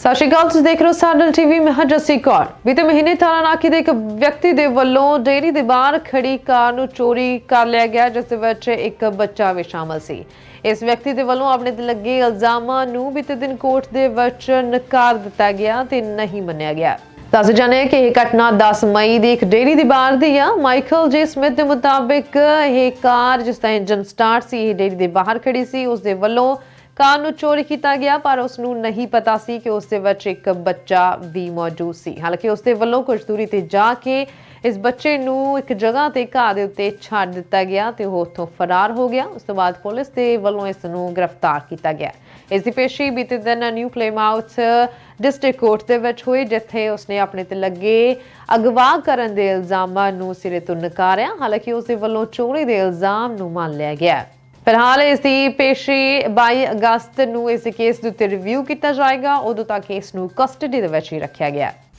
ਸਤਿ ਸ਼੍ਰੀ ਅਕਾਲ, ਤੁਸੀਂ ਦੇਖ ਰਹੇ ਹੋ ਸਾਡਲ ਟੀਵੀ, ਮੈਂ ਹਾਂ ਕੌਰ। ਬੀਤੇ ਮਹੀਨੇ ਤਾਰਾਨਾਕੀ ਦੇ ਇੱਕ ਵਿਅਕਤੀ ਦੇ ਵੱਲੋਂ ਡੇਅਰੀ ਦੇ ਬਾਹਰ ਖੜੀ ਕਾਰ ਨੂੰ ਚੋਰੀ ਕਰ ਲਿਆ ਗਿਆ, ਜਿਸ ਦੇ ਵਿੱਚ ਇੱਕ ਬੱਚਾ ਵੀ ਸ਼ਾਮਲ ਸੀ। ਇਸ ਵਿਅਕਤੀ ਦੇ ਵੱਲੋਂ ਆਪਣੇ ਤੇ ਲੱਗੇ ਇਲਜ਼ਾਮਾਂ ਨੂੰ ਬੀਤੇ ਦਿਨ ਕੋਰਟ ਦੇ ਵਿੱਚ ਨਕਾਰ ਦਿੱਤਾ ਗਿਆ ਤੇ ਨਹੀਂ ਮੰਨਿਆ ਗਿਆ। ਦੱਸ ਜਾਣੇ ਕਿ ਇਹ ਘਟਨਾ 10 ਮਈ ਦੀ ਇੱਕ ਡੇਅਰੀ ਦੀ ਬਾਹਰ ਦੀ ਆ। ਮਾਈਕਲ ਜੇ ਸਮਿਥ ਦੇ ਮੁਤਾਬਿਕ ਇਹ ਕਾਰ, ਜਿਸ ਦਾ ਇੰਜਨ ਸਟਾਰਟ ਸੀ, ਇਹ ਡੇਅਰੀ ਦੇ ਬਾਹਰ ਖੜੀ ਸੀ। ਉਸ ਦੇ ਵੱਲੋਂ ਕਾਰ ਨੂੰ ਚੋਰੀ ਕੀਤਾ ਗਿਆ, ਪਰ ਉਸ ਨੂੰ ਨਹੀਂ ਪਤਾ ਸੀ ਕਿ ਉਸ ਦੇ ਵਿੱਚ ਇੱਕ ਬੱਚਾ ਵੀ ਮੌਜੂਦ ਸੀ। ਹਾਲਾਂਕਿ ਉਸ ਦੇ ਵੱਲੋਂ ਕੁਝ ਦੂਰੀ ਤੇ ਜਾ ਕੇ ਇਸ ਬੱਚੇ ਨੂੰ ਇੱਕ ਜਗ੍ਹਾ ਤੇ ਘਾਹ ਦੇ ਉੱਤੇ ਛੱਡ ਦਿੱਤਾ ਗਿਆ ਤੇ ਉਹ ਉੱਥੋਂ ਫਰਾਰ ਹੋ ਗਿਆ। ਉਸ ਤੋਂ ਬਾਅਦ ਪੁਲਿਸ ਦੇ ਵੱਲੋਂ ਇਸ ਨੂੰ ਗ੍ਰਿਫਤਾਰ ਕੀਤਾ ਗਿਆ। ਇਸ ਦੀ ਪੇਸ਼ੀ ਬੀਤੇ ਦਿਨ ਨਿਊ ਪਲੇਮਾਊਥ ਡਿਸਟ੍ਰਿਕਟ ਕੋਰਟ ਦੇ ਵਿੱਚ ਹੋਈ, ਜਿੱਥੇ ਉਸਨੇ ਆਪਣੇ ਤੇ ਲੱਗੇ ਅਗਵਾ ਕਰਨ ਦੇ ਇਲਜ਼ਾਮਾਂ ਨੂੰ ਸਿਰੇ ਤੋਂ ਨਕਾਰਿਆ। ਹਾਲਾਂਕਿ ਉਸ ਦੇ ਵੱਲੋਂ ਚੋਰੀ ਦੇ ਇਲਜ਼ਾਮ ਨੂੰ ਮੰਨ ਲਿਆ ਗਿਆ। ਫਿਲਹਾਲ ਇਸ ਦੀ ਪੇਸ਼ੀ 22 ਅਗਸਤ ਨੂੰ ਇਸ ਕੇਸ ਦੇ ਉੱਤੇ ਰਿਵਿਊ ਕੀਤਾ ਜਾਏਗਾ, ਉਦੋਂ ਤੱਕ ਇਸ ਨੂੰ ਕਸਟਡੀ ਦੇ ਵਿੱਚ ਹੀ ਰੱਖਿਆ ਗਿਆ। ਹੈ